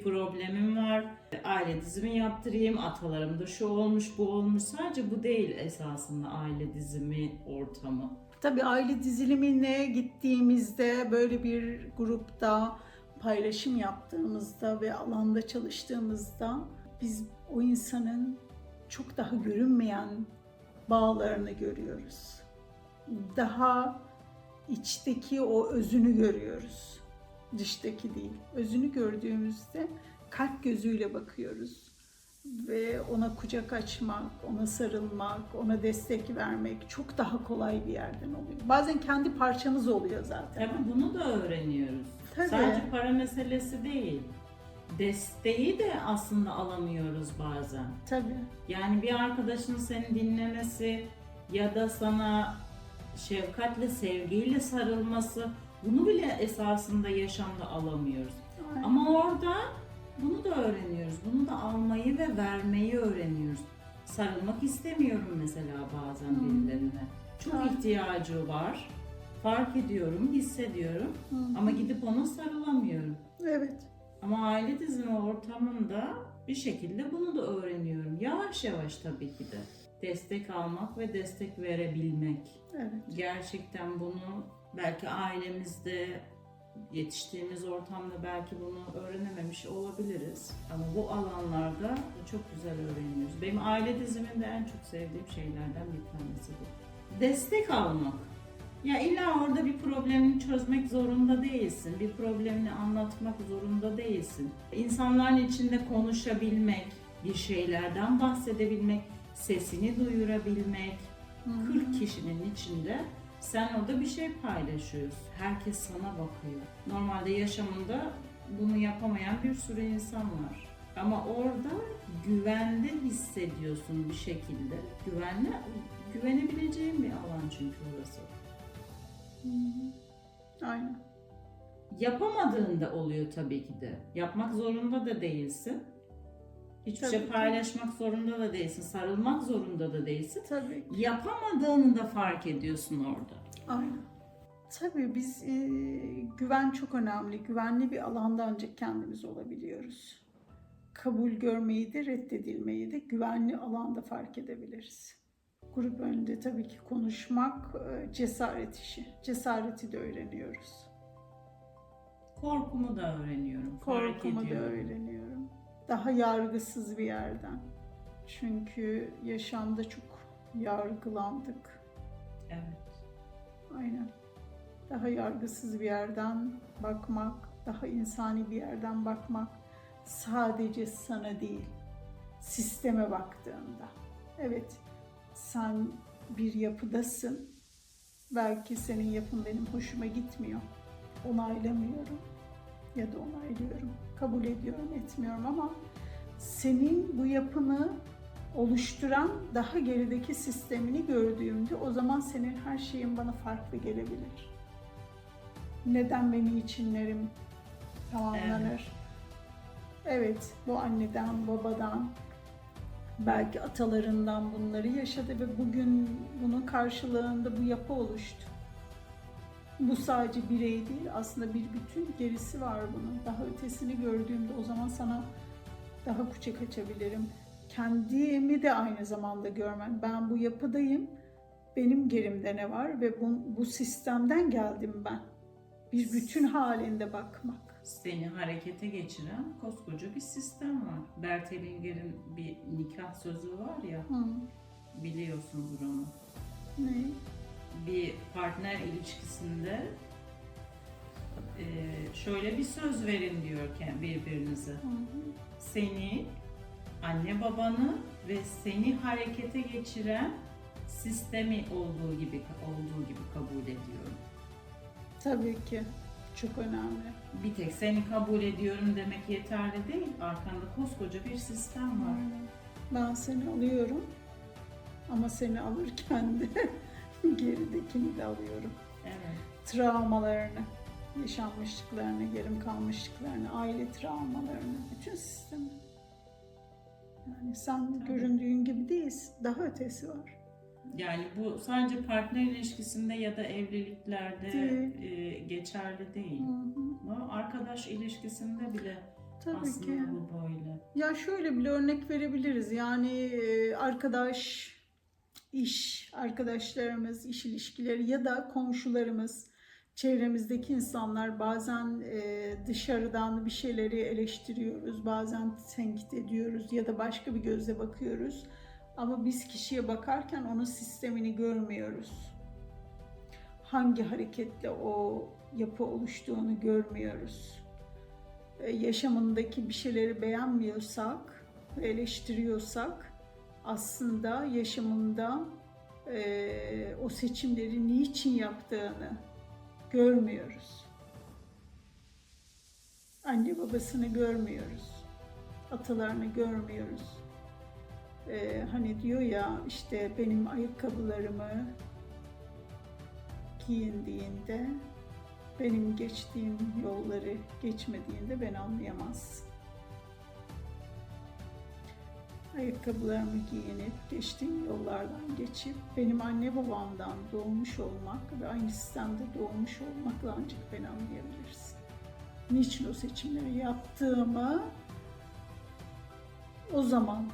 bir problemim var. Aile dizimi yaptırayım. Atalarımda şu olmuş, bu olmuş. Sadece bu değil esasında aile dizimi ortamı. Tabii aile dizilimine gittiğimizde böyle bir grupta paylaşım yaptığımızda ve alanda çalıştığımızda biz o insanın çok daha görünmeyen bağlarını görüyoruz. Daha içteki o özünü görüyoruz. Dıştaki değil. Özünü gördüğümüzde kalp gözüyle bakıyoruz ve ona kucak açmak, ona sarılmak, ona destek vermek çok daha kolay bir yerden oluyor. Bazen kendi parçamız oluyor zaten. Tabii bunu da öğreniyoruz. Tabii. Sadece para meselesi değil. Desteği de aslında alamıyoruz bazen. Tabii. Yani bir arkadaşın seni dinlemesi ya da sana şefkatle, sevgiyle sarılması bunu bile esasında yaşamda alamıyoruz. Aynen. Ama orada bunu da öğreniyoruz. Bunu da almayı ve vermeyi öğreniyoruz. Sarılmak istemiyorum mesela bazen Hı. birilerine. Çok Aynen. ihtiyacı var. Fark ediyorum, hissediyorum Hı. ama gidip ona sarılamıyorum. Evet. Ama aile dizimi ortamında bir şekilde bunu da öğreniyorum. Yavaş yavaş tabii ki de. Destek almak ve destek verebilmek. Evet. Gerçekten bunu belki ailemizde yetiştiğimiz ortamda belki bunu öğrenememiş olabiliriz. Ama bu alanlarda çok güzel öğreniyoruz. Benim aile diziminde en çok sevdiğim şeylerden bir tanesi bu. Destek almak. Ya illa orada bir problemini çözmek zorunda değilsin. Bir problemini anlatmak zorunda değilsin. İnsanların içinde konuşabilmek, bir şeylerden bahsedebilmek, sesini duyurabilmek, Hı. 40 kişinin içinde sen orada bir şey paylaşıyorsun. Herkes sana bakıyor. Normalde yaşamında bunu yapamayan bir sürü insan var. Ama orada güvende hissediyorsun bir şekilde. Güvenle, güvenebileceğin bir alan çünkü orası. Aynen. Yapamadığında oluyor tabii ki de. Yapmak zorunda da değilsin. Hiçbir Tabii şey ki. paylaşmak zorunda da değilsin. Sarılmak zorunda da değilsin. Tabii. Yapamadığını da fark ediyorsun orada. Aynen. Tabii biz e, güven çok önemli. Güvenli bir alanda ancak kendimiz olabiliyoruz. Kabul görmeyi de reddedilmeyi de güvenli alanda fark edebiliriz. Grup önünde tabii ki konuşmak e, cesaret işi. Cesareti de öğreniyoruz. Korkumu da öğreniyorum. Korkumu da öğreniyorum. Daha yargısız bir yerden. Çünkü yaşamda çok yargılandık. Evet. Aynen. Daha yargısız bir yerden bakmak, daha insani bir yerden bakmak sadece sana değil, sisteme baktığında. Evet, sen bir yapıdasın. Belki senin yapın benim hoşuma gitmiyor. Onaylamıyorum ya da onaylıyorum. Kabul ediyorum, etmiyorum ama senin bu yapını oluşturan daha gerideki sistemini gördüğümde o zaman senin her şeyin bana farklı gelebilir. Neden ve niçinlerim tamamlanır. Evet, bu anneden, babadan, belki atalarından bunları yaşadı ve bugün bunun karşılığında bu yapı oluştu. Bu sadece birey değil, aslında bir bütün gerisi var bunun. Daha ötesini gördüğümde o zaman sana daha kucak açabilirim. Kendimi de aynı zamanda görmem. Ben bu yapıdayım. Benim gerimde ne var ve bu, bu sistemden geldim ben. Bir bütün halinde bakmak. Seni harekete geçiren koskoca bir sistem var. Bert Hellinger'in bir nikah sözü var ya, Hı. biliyorsundur onu. Partner ilişkisinde e, şöyle bir söz verin diyorken birbirinize. Hı hı. Seni, anne babanı ve seni harekete geçiren sistemi olduğu gibi olduğu gibi kabul ediyorum. Tabii ki. Çok önemli. Bir tek seni kabul ediyorum demek yeterli değil. Arkanda koskoca bir sistem var. Ben seni alıyorum ama seni alırken de geridekini de alıyorum. Evet. Travmalarını, yaşanmışlıklarını, yarım kalmışlıklarını, aile travmalarını, bütün sistemi. Yani sen Tabii. göründüğün gibi değilsin. Daha ötesi var. Yani bu sadece partner ilişkisinde ya da evliliklerde Değil. e, geçerli değil. Hı hı. Arkadaş ilişkisinde bile Tabii Aslında ki. bu böyle. Ya şöyle bir örnek verebiliriz. Yani e, arkadaş, iş arkadaşlarımız, iş ilişkileri ya da komşularımız, çevremizdeki insanlar bazen e, dışarıdan bir şeyleri eleştiriyoruz, bazen tenkit ediyoruz ya da başka bir gözle bakıyoruz. Ama biz kişiye bakarken onun sistemini görmüyoruz. Hangi hareketle o yapı oluştuğunu görmüyoruz e, yaşamındaki bir şeyleri beğenmiyorsak, eleştiriyorsak aslında yaşamında e, o seçimleri niçin yaptığını görmüyoruz. Anne babasını görmüyoruz. Atalarını görmüyoruz. E, hani diyor ya işte benim ayakkabılarımı giyindiğinde benim geçtiğim yolları geçmediğinde ben anlayamaz. Ayakkabılarımı giyinip geçtiğim yollardan geçip benim anne babamdan doğmuş olmak ve aynı sistemde doğmuş olmakla ancak ben anlayabilirsin. Niçin o seçimleri yaptığımı o zaman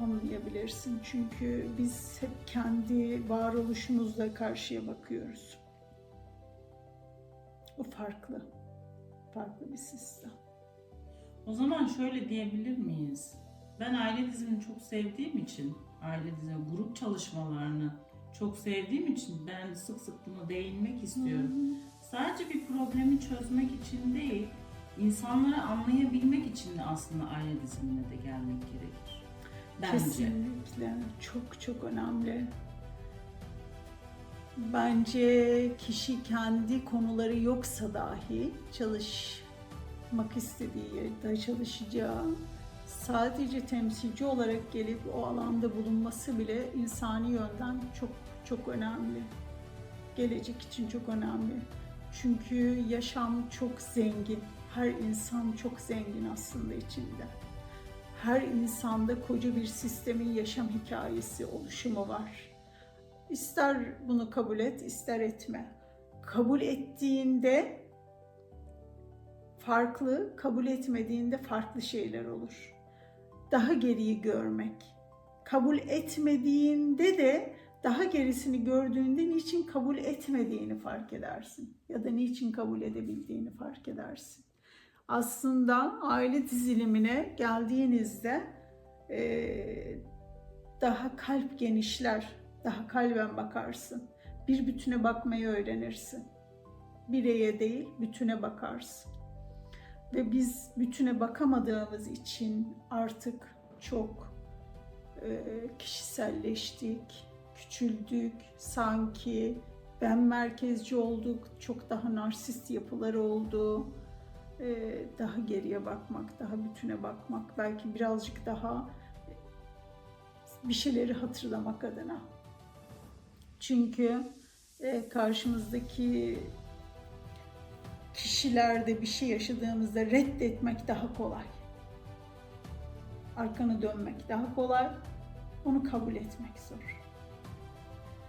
anlayabilirsin. Çünkü biz hep kendi varoluşumuzla karşıya bakıyoruz. O farklı. Farklı bir sistem. O zaman şöyle diyebilir miyiz? Ben aile dizimini çok sevdiğim için, aile dizimi, grup çalışmalarını çok sevdiğim için ben sık sık buna değinmek istiyorum. Sadece bir problemi çözmek için değil, insanları anlayabilmek için de aslında aile dizimine de gelmek gerekir. Bence. Kesinlikle. Çok çok önemli. Bence kişi kendi konuları yoksa dahi çalışmak istediği yerde çalışacağı sadece temsilci olarak gelip o alanda bulunması bile insani yönden çok çok önemli. Gelecek için çok önemli. Çünkü yaşam çok zengin. Her insan çok zengin aslında içinde. Her insanda koca bir sistemin yaşam hikayesi, oluşumu var. İster bunu kabul et, ister etme. Kabul ettiğinde farklı, kabul etmediğinde farklı şeyler olur. Daha geriyi görmek. Kabul etmediğinde de daha gerisini gördüğünde niçin kabul etmediğini fark edersin. Ya da niçin kabul edebildiğini fark edersin. Aslında aile dizilimine geldiğinizde eee, daha kalp genişler, daha kalben bakarsın. Bir bütüne bakmayı öğrenirsin. Bireye değil, bütüne bakarsın. Ve biz bütüne bakamadığımız için artık çok e, kişiselleştik, küçüldük, sanki ben merkezci olduk, çok daha narsist yapıları oldu. E, daha geriye bakmak, daha bütüne bakmak, belki birazcık daha bir şeyleri hatırlamak adına. Çünkü e, karşımızdaki kişilerde bir şey yaşadığımızda reddetmek daha kolay. Arkanı dönmek daha kolay. Onu kabul etmek zor.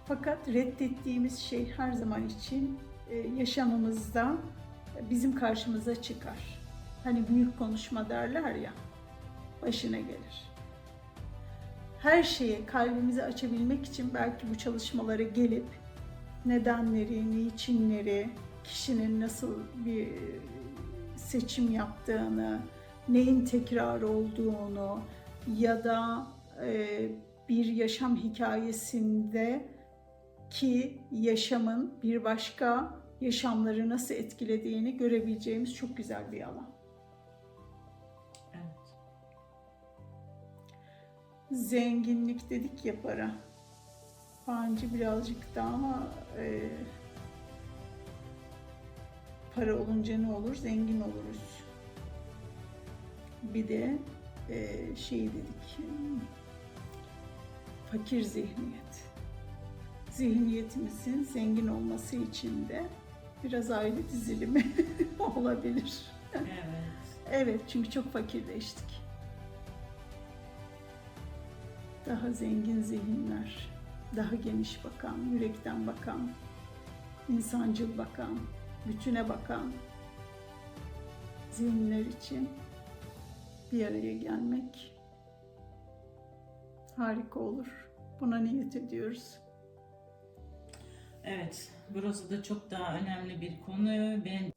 Fakat reddettiğimiz şey her zaman için e, yaşamımızda bizim karşımıza çıkar. Hani büyük konuşma derler ya, başına gelir. Her şeye kalbimizi açabilmek için belki bu çalışmalara gelip nedenleri, niçinleri, kişinin nasıl bir seçim yaptığını, neyin tekrar olduğunu ya da e, bir yaşam hikayesinde ki yaşamın bir başka yaşamları nasıl etkilediğini görebileceğimiz çok güzel bir alan. Evet. Zenginlik dedik ya para. Bence birazcık daha e, para olunca ne olur? Zengin oluruz. Bir de e, şey dedik, fakir zihniyet. Zihniyetimizin zengin olması için de biraz aile dizilimi olabilir. Evet. Evet, çünkü çok fakirleştik. Daha zengin zihinler, daha geniş bakan, yürekten bakan, insancıl bakan, bütüne bakan zihinler için bir araya gelmek harika olur. Buna niyet ediyoruz. Evet, burası da çok daha önemli bir konu. Ben